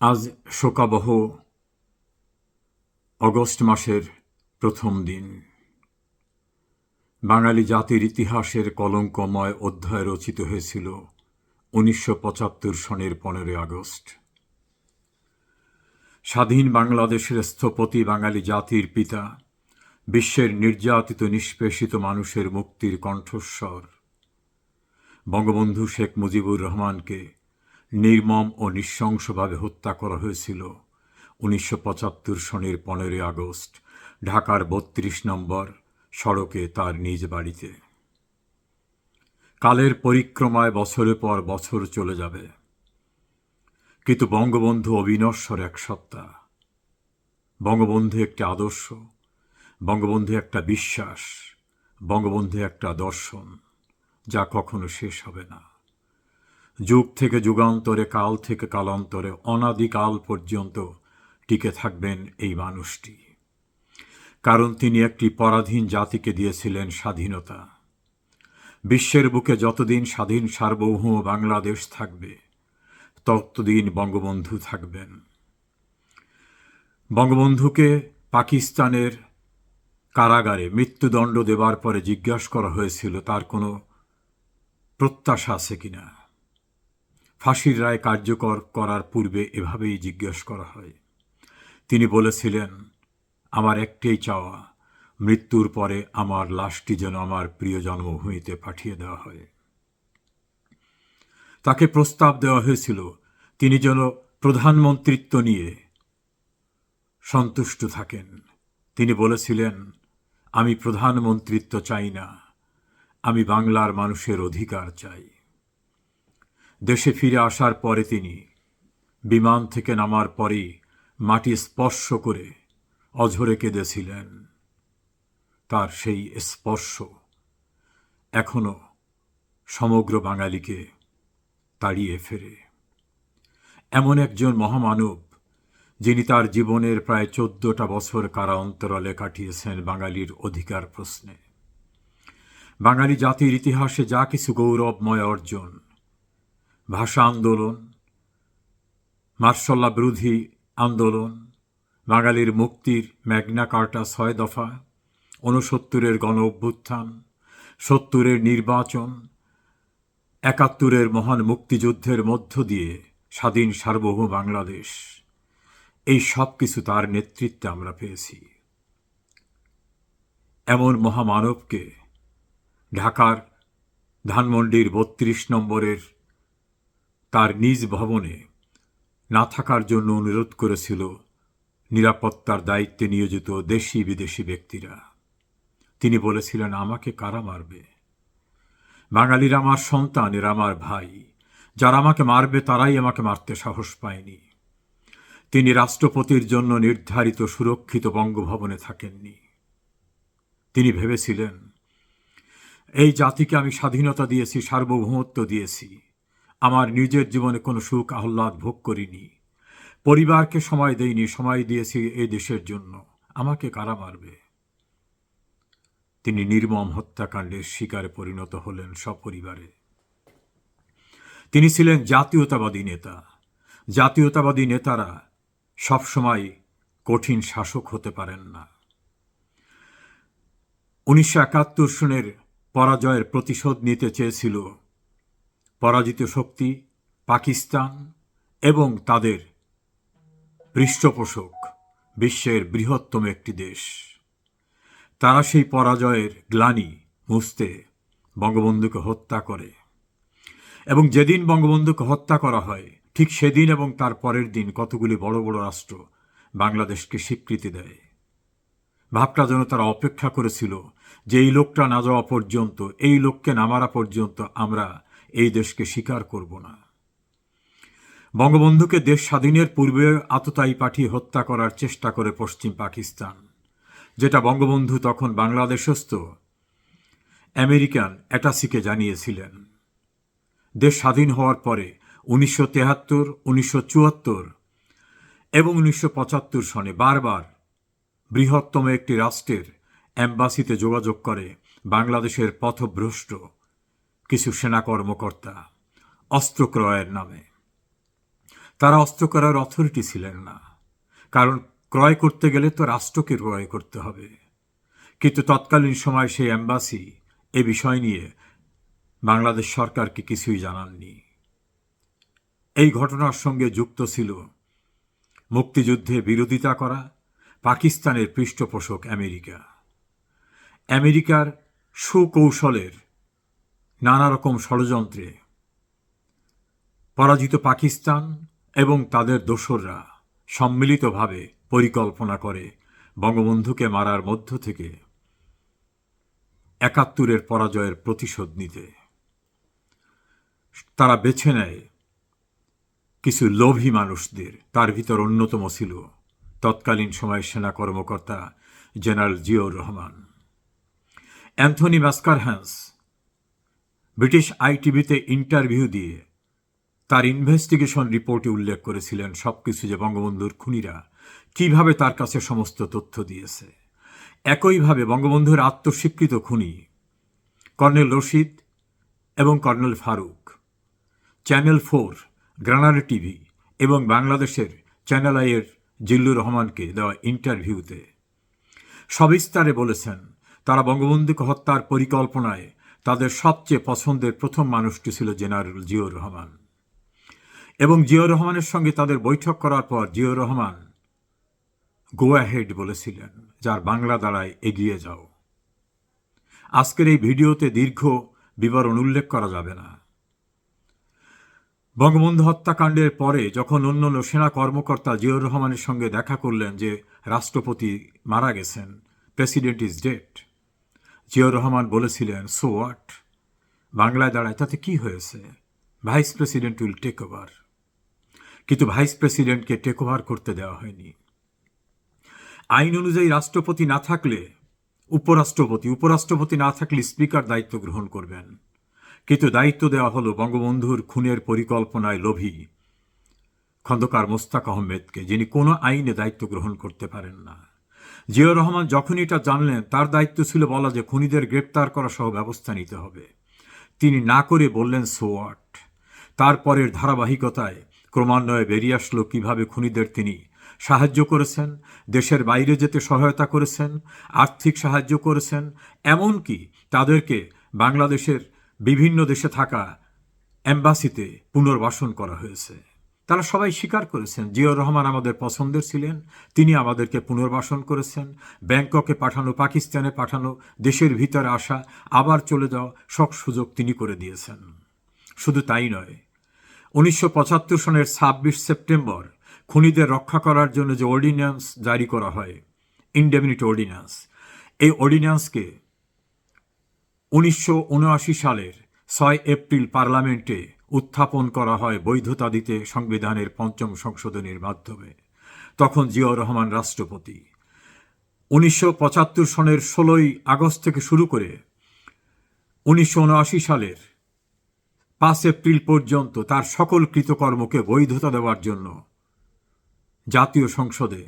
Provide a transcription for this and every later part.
আজ শোকাবহ অগস্ট মাসের প্রথম দিন। বাঙালি জাতির ইতিহাসের কলঙ্কময় অধ্যায় রচিত হয়েছিল উনিশশো পঁচাত্তর সনের পনেরোই আগস্ট। স্বাধীন বাংলাদেশের স্থপতি বাঙালি জাতির পিতা, বিশ্বের নির্যাতিত নিষ্পেষিত মানুষের মুক্তির কণ্ঠস্বর। বঙ্গবন্ধু শেখ মুজিবুর রহমানকে নির্মম ও নৃশংসভাবে হত্যা করা হয়েছিল। উনিশশো পঁচাত্তর সনের পনেরোই আগস্ট, ঢাকার বত্রিশ নম্বর সড়কে তার নিজ বাড়িতে। কালের পরিক্রমায় বছরের পর বছর চলে যাবে। কিন্তু বঙ্গবন্ধু অবিনশ্বর এক সত্তা। বঙ্গবন্ধু একটি আদর্শ, বঙ্গবন্ধু একটা বিশ্বাস, বঙ্গবন্ধু একটা দর্শন, যা কখনো শেষ হবে না। যুগ থেকে যুগান্তরে, কাল থেকে কালান্তরে, অনাদিকাল পর্যন্ত টিকে থাকবেন এই মানুষটি। কারণ তিনি একটি পরাধীন জাতিকে দিয়েছিলেন স্বাধীনতা। বিশ্বের বুকে যতদিন স্বাধীন সার্বভৌম বাংলাদেশ থাকবে, ততদিন বঙ্গবন্ধু থাকবেন। বঙ্গবন্ধুকে পাকিস্তানের কারাগারে মৃত্যুদণ্ড দেবার পরে জিজ্ঞাসা করা হয়েছিল, তার কোনো প্রত্যাশা আছে কিনা? ফাঁসির রায় কার্যকর করার পূর্বে এভাবেই জিজ্ঞেস করা হয়। তিনি বলেছিলেন, আমার একটাই চাওয়া, মৃত্যুর পরে আমার লাশটি যেন আমার প্রিয় জন্মভূমিতে পাঠিয়ে দেওয়া হয়। তাকে প্রস্তাব দেওয়া হয়েছিল, তিনি যেন প্রধানমন্ত্রিত্ব নিয়ে সন্তুষ্ট থাকেন। তিনি বলেছিলেন, আমি প্রধানমন্ত্রিত্ব চাই না, আমি বাংলার মানুষের অধিকার চাই। দেশে ফিরে আসার পরে তিনি বিমান থেকে নামার পরেই মাটি স্পর্শ করে অঝরে কেঁদেছিলেন। তার সেই স্পর্শ এখনও সমগ্র বাঙালিকে তাড়িয়ে ফেরে। এমন একজন মহামানব যিনি তার জীবনের প্রায় চোদ্দটা বছর কারা অন্তরালে কাটিয়েছেন বাঙালির অধিকার প্রশ্নে। বাঙালি জাতির ইতিহাসে যা কিছু গৌরবময় অর্জন ভাষা আন্দোলন মার্শাল্লা বিরোধী আন্দোলন, বাঙালির মুক্তির ম্যাগনা কার্টা ছয় দফা, ঊনসত্তরের গণ অভ্যুত্থান সত্তরের নির্বাচন, একাত্তরের মহান মুক্তিযুদ্ধের মধ্য দিয়ে স্বাধীন সার্বভৌম বাংলাদেশ। এই সব কিছু তার নেতৃত্বে আমরা পেয়েছি। এমন মহামানবকে ঢাকার ধানমন্ডির বত্রিশ নম্বরের তার নিজ ভবনে না থাকার জন্য অনুরোধ করেছিল নিরাপত্তার দায়িত্বে নিয়োজিত দেশি বিদেশি ব্যক্তিরা। তিনি বলেছিলেন, আমাকে কারা মারবে? বাঙালির আমার সন্তান, এর আমার ভাই, যারা আমাকে মারবে তারাই আমাকে মারতে সাহস পায়নি। তিনি রাষ্ট্রপতির জন্য নির্ধারিত সুরক্ষিত বঙ্গভবনে থাকেননি। তিনি ভেবেছিলেন, এই জাতিকে আমি স্বাধীনতা দিয়েছি, সার্বভৌমত্ব দিয়েছি আমার নিজের জীবনে কোনো সুখ আহ্লাদ ভোগ করিনি। পরিবারকে সময় দেইনি, সময় দিয়েছি এই দেশের জন্য। আমাকে কারা মারবে? তিনি নির্মম হত্যাকাণ্ডের শিকারে পরিণত হলেন সপরিবারে। তিনি ছিলেন জাতীয়তাবাদী নেতা। জাতীয়তাবাদী নেতারা সবসময় কঠিন শাসক হতে পারেন না। উনিশশো একাত্তর সনের পরাজয়ের প্রতিশোধ নিতে চেয়েছিল পরাজিত শক্তি পাকিস্তান এবং তাদের পৃষ্ঠপোষক বিশ্বের বৃহত্তম একটি দেশ। তারা সেই পরাজয়ের গ্লানি মুছতে বঙ্গবন্ধুকে হত্যা করে। এবং যেদিন বঙ্গবন্ধুকে হত্যা করা হয়, ঠিক সেদিন এবং তার পরের দিন কতগুলি বড় বড় রাষ্ট্র বাংলাদেশকে স্বীকৃতি দেয়। ভাবটা যেন তারা অপেক্ষা করেছিল যে এই লোকটা না যাওয়া পর্যন্ত, এই লোককে না মারা পর্যন্ত আমরা এই দেশকে স্বীকার করব না। বঙ্গবন্ধুকে দেশ স্বাধীনের পূর্বে আততায়ী পাঠিয়ে হত্যা করার চেষ্টা করে পশ্চিম পাকিস্তান, যেটা বঙ্গবন্ধু তখন বাংলাদেশস্থ, আমেরিকান অ্যাটাসিকে জানিয়েছিলেন। দেশ স্বাধীন হওয়ার পরে উনিশশো তেহাত্তর, উনিশশো চুয়াত্তর এবং উনিশশো পঁচাত্তর সনে বারবার বৃহত্তম একটি রাষ্ট্রের অ্যাম্বাসিতে যোগাযোগ করে বাংলাদেশের পথভ্রষ্ট। কিছু সেনা কর্মকর্তা, অস্ত্র ক্রয়ের নামে। তারা অস্ত্র করার অথরিটি ছিলেন না, কারণ ক্রয় করতে গেলে তো রাষ্ট্রকে ক্রয় করতে হবে। কিন্তু তৎকালীন সময় সেই অ্যাম্বাসি এ বিষয় নিয়ে বাংলাদেশ সরকারকে কিছুই জানাননি। এই ঘটনার সঙ্গে যুক্ত ছিল মুক্তিযুদ্ধে বিরোধিতা করা পাকিস্তানের পৃষ্ঠপোষক আমেরিকা। আমেরিকার সুকৌশলের নানা রকম ষড়যন্ত্রে। পরাজিত পাকিস্তান এবং তাদের দোসররা সম্মিলিতভাবে পরিকল্পনা করে বঙ্গবন্ধুকে মারার মধ্য থেকে একাত্তরের পরাজয়ের প্রতিশোধ নিতে। তারা বেছে নেয় কিছু লোভী মানুষদের, তার ভিতর অন্যতম ছিল তৎকালীন সময়ের সেনা কর্মকর্তা general Ziaur Rahman. Anthony Mascarenhas British আইটিভিতে interview দিয়ে তার ইনভেস্টিগেশন রিপোর্টে উল্লেখ করেছিলেন সবকিছু যে বঙ্গবন্ধুর খুনিরা কীভাবে তার কাছে সমস্ত তথ্য দিয়েছে। একইভাবে বঙ্গবন্ধুর আত্মস্বীকৃত খুনি কর্নেল রশিদ এবং colonel Faruk, channel four Granada TV এবং বাংলাদেশের চ্যানেল আইয়ের জিল্লুর রহমানকে দেওয়া ইন্টারভিউতে সবিস্তারে বলেছেন, তারা বঙ্গবন্ধুকে হত্যার পরিকল্পনায় তাদের সবচেয়ে পছন্দের প্রথম মানুষটি ছিল জেনারেল জিয়র রহমান। এবং জিয়র রহমানের সঙ্গে তাদের বৈঠক করার পর জিয়র রহমান গো অ্যাহেড বলেছিলেন, যার বাংলা দ্বারায় এগিয়ে যাও। আজকের এই ভিডিওতে দীর্ঘ বিবরণ উল্লেখ করা যাবে না। বঙ্গবন্ধু হত্যাকাণ্ডের পরে যখন অন্য অন্য সেনা কর্মকর্তা জিয়র রহমানের সঙ্গে দেখা করলেন যে রাষ্ট্রপতি মারা গেছেন, president is dead Ziaur Rahman বলেছিলেন সো হোয়াট বাংলায় দাঁড়ায়, তাতে কি হয়েছে? Vice president will take over কিন্তু ভাইস প্রেসিডেন্টকে টেক ওভার করতে দেওয়া হয়নি। আইন অনুযায়ী রাষ্ট্রপতি না থাকলে, উপরাষ্ট্রপতি উপরাষ্ট্রপতি না থাকলে স্পিকার দায়িত্ব গ্রহণ করবেন। কিন্তু দায়িত্ব দেওয়া হলো বঙ্গবন্ধুর খুনের পরিকল্পনায় লোভী খন্দকার মোস্তাক আহমেদকে, যিনি কোনো আইনে দায়িত্ব গ্রহণ করতে পারেন না। জিয়াউর রহমান যখনই এটা জানলেন, তার দায়িত্ব ছিল বলা যে খুনিদের গ্রেপ্তার করা সহ ব্যবস্থা নিতে হবে। তিনি না করে বললেন সোয়াট তারপরের ধারাবাহিকতায় ক্রমান্বয়ে বেরিয়ে আসলো কীভাবে খুনিদের তিনি সাহায্য করেছেন, দেশের বাইরে যেতে সহায়তা করেছেন, আর্থিক সাহায্য করেছেন, এমনকি তাদেরকে বাংলাদেশের বিভিন্ন দেশে থাকা অ্যাম্বাসিতে পুনর্বাসন করা হয়েছে। তারা সবাই স্বীকার করেছেন জিয়র রহমান আমাদের পছন্দের ছিলেন, তিনি আমাদেরকে পুনর্বাসন করেছেন, ব্যাংককে পাঠানো, পাকিস্তানে পাঠানো, দেশের ভিতরে আসা, আবার চলে যাওয়া, সব সুযোগ তিনি করে দিয়েছেন। শুধু তাই নয়, উনিশশো সনের ছাব্বিশ সেপ্টেম্বর খুনিদের রক্ষা করার জন্য যে অর্ডিন্যান্স জারি করা হয় ইনডেমিনিটি অর্ডিন্যান্স, এই অর্ডিন্যান্সকে উনিশশো উনআশি সালের ছয় এপ্রিল পার্লামেন্টে উত্থাপন করা হয় বৈধতা দিতে সংবিধানের পঞ্চম সংশোধনীর মাধ্যমে। তখন জিয়াউর রহমান রাষ্ট্রপতি। উনিশশো পঁচাত্তর সনের ষোলোই আগস্ট থেকে শুরু করে উনিশশো উনআশি সালের পাঁচ এপ্রিল পর্যন্ত তার সকল কৃতকর্মকে বৈধতা দেওয়ার জন্য জাতীয় সংসদে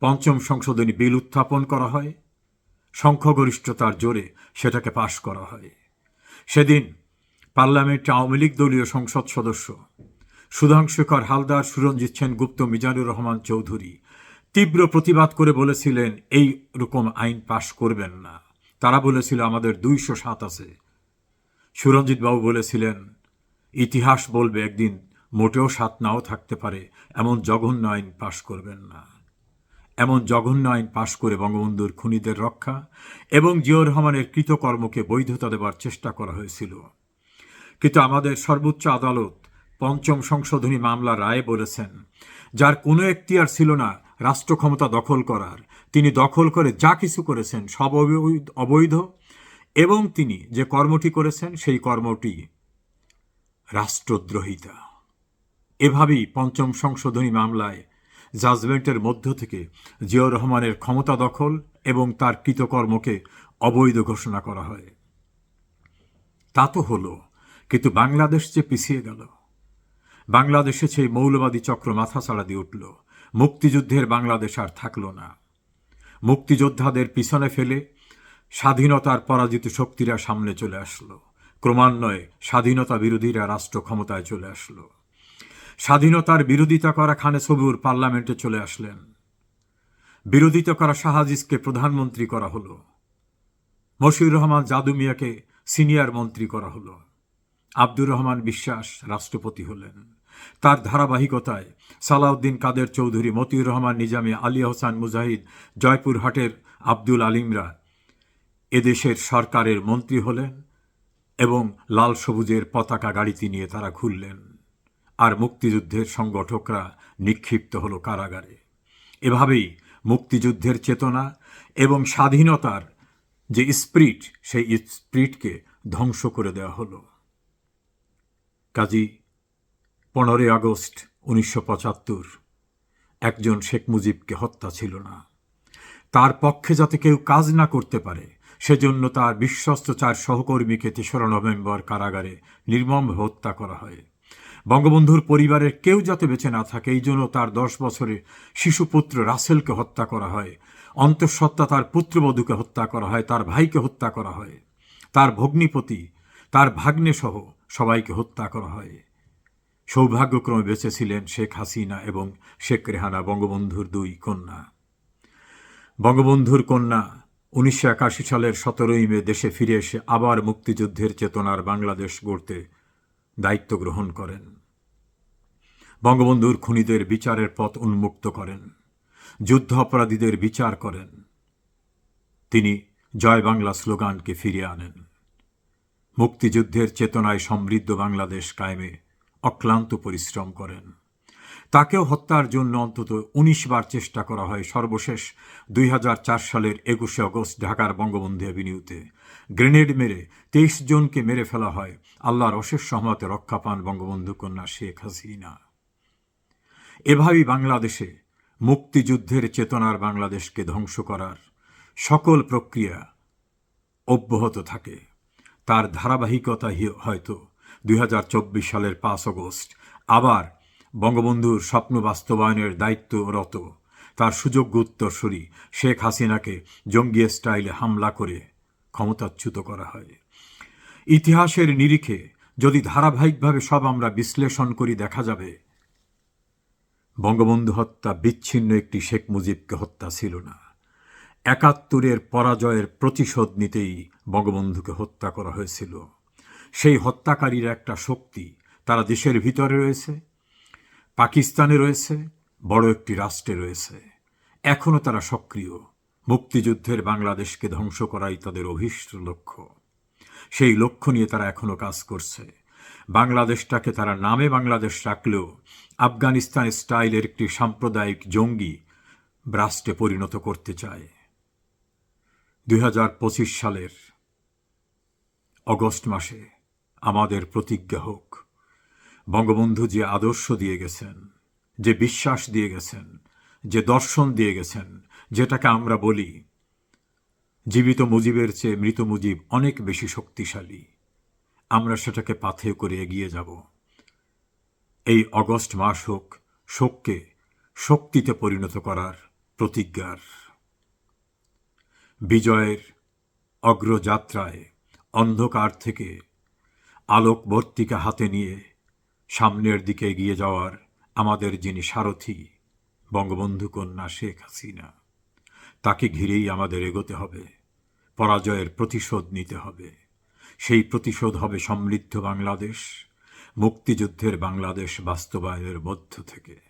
পঞ্চম সংশোধনী বিল উত্থাপন করা হয়। সংখ্যাগরিষ্ঠতার জোরে সেটাকে পাশ করা হয়। সেদিন পার্লামেন্টে আওয়ামী লীগ দলীয় সংসদ সদস্য। সুধাংশুকর হালদার, সুরঞ্জিত সেন গুপ্ত, মিজানুর রহমান চৌধুরী। তীব্র প্রতিবাদ করে বলেছিলেন, এই রকম আইন পাশ করবেন না। তারা বলেছিল, আমাদের দুইশো সাত আছে। সুরঞ্জিত বাবু বলেছিলেন, ইতিহাস বলবে একদিন মোটেও সাত নাও থাকতে পারে, এমন জঘন্য আইন পাশ করবেন না। এমন জঘন্য আইন পাশ করে বঙ্গবন্ধুর খুনিদের রক্ষা এবং জিয়র রহমানের কৃতকর্মকে বৈধতা দেবার চেষ্টা করা হয়েছিল। কিন্তু আমাদের সর্বোচ্চ আদালত পঞ্চম সংশোধনী মামলা রায়ে বলেছেন, যার কোনো এখতিয়ার ছিল না রাষ্ট্র ক্ষমতা দখল করার। তিনি দখল করে যা কিছু করেছেন সব অবৈধ, এবং তিনি যে কর্মটি করেছেন সেই কর্মটি রাষ্ট্রদ্রোহিতা। এভাবেই পঞ্চম সংশোধনী মামলায় জাজমেন্টের মধ্য থেকে জিয়াউর রহমানের ক্ষমতা দখল এবং তার কৃতকর্মকে অবৈধ ঘোষণা করা হয়। তা তো হলো। কিন্তু বাংলাদেশ যে পিছিয়ে গেল। বাংলাদেশে সেই মৌলবাদী চক্র মাথা ছাড়া দিয়ে উঠল। মুক্তিযুদ্ধের বাংলাদেশ আর থাকল না। মুক্তিযোদ্ধাদের পিছনে ফেলে স্বাধীনতার পরাজিত শক্তিরা সামনে চলে আসলো। ক্রমান্বয়ে স্বাধীনতা বিরোধীরা রাষ্ট্র ক্ষমতায় চলে আসলো। স্বাধীনতার বিরোধিতা করা খানে সবুর পার্লামেন্টে চলে আসলেন। বিরোধিতা করা শাহাজিজকে প্রধানমন্ত্রী করা হলো। মশিউর রহমান জাদু মিয়াকে সিনিয়র মন্ত্রী করা হলো। আব্দুর রহমান বিশ্বাস রাষ্ট্রপতি হলেন। তার ধারাবাহিকতায় সালাউদ্দিন কাদের চৌধুরী, মতিউর রহমান নিজামী, আলী হোসান মুজাহিদ, জয়পুরহাটের আব্দুল আলিমরা এদেশের সরকারের মন্ত্রী হলেন এবং লাল সবুজের পতাকা গাড়িতে নিয়ে তারা ঘুরলেন। আর মুক্তিযুদ্ধের সংগঠকরা নিক্ষিপ্ত হল কারাগারে। এভাবেই মুক্তিযুদ্ধের চেতনা এবং স্বাধীনতার যে স্প্রিট, সেই স্প্রিটকে ধ্বংস করে দেওয়া হলো। কাজী, পনেরোই আগস্ট উনিশশো পঁচাত্তর। একজন শেখ মুজিবকে হত্যা ছিল না। তার পক্ষে যাতে কেউ কাজ না করতে পারে, সেজন্য তার বিশ্বস্ত চার সহকর্মীকে তেসরা নভেম্বর কারাগারে নির্মম হত্যা করা হয়। বঙ্গবন্ধুর পরিবারের কেউ যাতে বেঁচে না থাকে, এই জন্য তার দশ বছরে শিশুপুত্র রাসেলকে হত্যা করা হয়, অন্তঃসত্ত্বা তার পুত্রবধূকে হত্যা করা হয়, তার ভাইকে হত্যা করা হয়। তার ভগ্নিপতি, তার ভাগ্নে সহ সবাইকে হত্যা করা হয়। সৌভাগ্যক্রমে বেঁচে ছিলেন শেখ হাসিনা এবং শেখ রেহানা, বঙ্গবন্ধুর দুই কন্যা। বঙ্গবন্ধুর কন্যা উনিশশো একাশি সালের সতেরোই মে দেশে ফিরে এসে আবার মুক্তিযুদ্ধের চেতনার বাংলাদেশ গড়তে দায়িত্ব গ্রহণ করেন। বঙ্গবন্ধুর খুনিদের বিচারের পথ উন্মুক্ত করেন। যুদ্ধ অপরাধীদের বিচার করেন। তিনি জয় বাংলা স্লোগানকে ফিরিয়ে আনেন। মুক্তিযুদ্ধের চেতনায় সমৃদ্ধ বাংলাদেশ কায়েমে অক্লান্ত পরিশ্রম করেন। তাকেও হত্যার জন্য অন্তত উনিশ বার চেষ্টা করা হয় সর্বশেষ দুই হাজার চার সালের একুশে আগস্ট ঢাকার বঙ্গবন্ধু অ্যাভিনিউতে। গ্রেনেড মেরে তেইশ জনকে মেরে ফেলা হয় আল্লাহর অশেষ সহমতে রক্ষা পান বঙ্গবন্ধু কন্যা শেখ হাসিনা। এভাবেই বাংলাদেশে মুক্তিযুদ্ধের চেতনার বাংলাদেশকে ধ্বংস করার সকল প্রক্রিয়া অব্যাহত থাকে। তার ধারাবাহিকতা হয়তো দুই হাজার চব্বিশ সালের পাঁচ আগস্ট। আবার বঙ্গবন্ধুর স্বপ্ন বাস্তবায়নের দায়িত্বরত তার সুযোগ্য উত্তরসূরি শেখ হাসিনাকে জঙ্গি স্টাইলে হামলা করে ক্ষমতাচ্যুত করা হয়। ইতিহাসের নিরিখে যদি ধারাবাহিকভাবে সব আমরা বিশ্লেষণ করি, দেখা যাবে বঙ্গবন্ধু হত্যা বিচ্ছিন্ন একটি শেখ মুজিবকে হত্যা ছিল না। একাত্তরের পরাজয়ের প্রতিশোধ নিতেই বঙ্গবন্ধুকে হত্যা করা হয়েছিল। সেই হত্যাকারীর একটা শক্তি তারা দেশের ভিতরে রয়েছে, পাকিস্তানে রয়েছে, বড় একটি রাষ্ট্রে রয়েছে। এখনও তারা সক্রিয়। মুক্তিযুদ্ধের বাংলাদেশকে ধ্বংস করাই তাদের অভীষ্ট লক্ষ্য। সেই লক্ষ্য নিয়ে তারা এখনও কাজ করছে। বাংলাদেশটাকে তারা নামে বাংলাদেশ রাখলেও আফগানিস্তান স্টাইলের একটি সাম্প্রদায়িক জঙ্গি রাষ্ট্রে পরিণত করতে চায়। দুই হাজার পঁচিশ সালের অগস্ট মাসে আমাদের প্রতিজ্ঞা হোক। বঙ্গবন্ধু যে আদর্শ দিয়ে গেছেন, যে বিশ্বাস দিয়ে গেছেন, যে দর্শন দিয়ে গেছেন, যেটাকে আমরা বলি জীবিত মুজিবের চেয়ে মৃত মুজিব অনেক বেশি শক্তিশালী, আমরা সেটাকে পাথেয় করে এগিয়ে যাব। এই অগস্ট মাস হোক শোককে শক্তিতে পরিণত করার প্রতিজ্ঞার বিজয়ের অগ্রযাত্রায় অন্ধকার থেকে আলোকবর্তিকা হাতে নিয়ে সামনের দিকে এগিয়ে যাওয়ার আমাদের যিনি সারথি, বঙ্গবন্ধু কন্যা শেখ হাসিনা, তাকে ঘিরেই আমাদের এগোতে হবে, পরাজয়ের প্রতিশোধ নিতে হবে। সেই প্রতিশোধ হবে সমৃদ্ধ বাংলাদেশ, মুক্তিযুদ্ধের বাংলাদেশ বাস্তবায়নের মধ্য থেকে।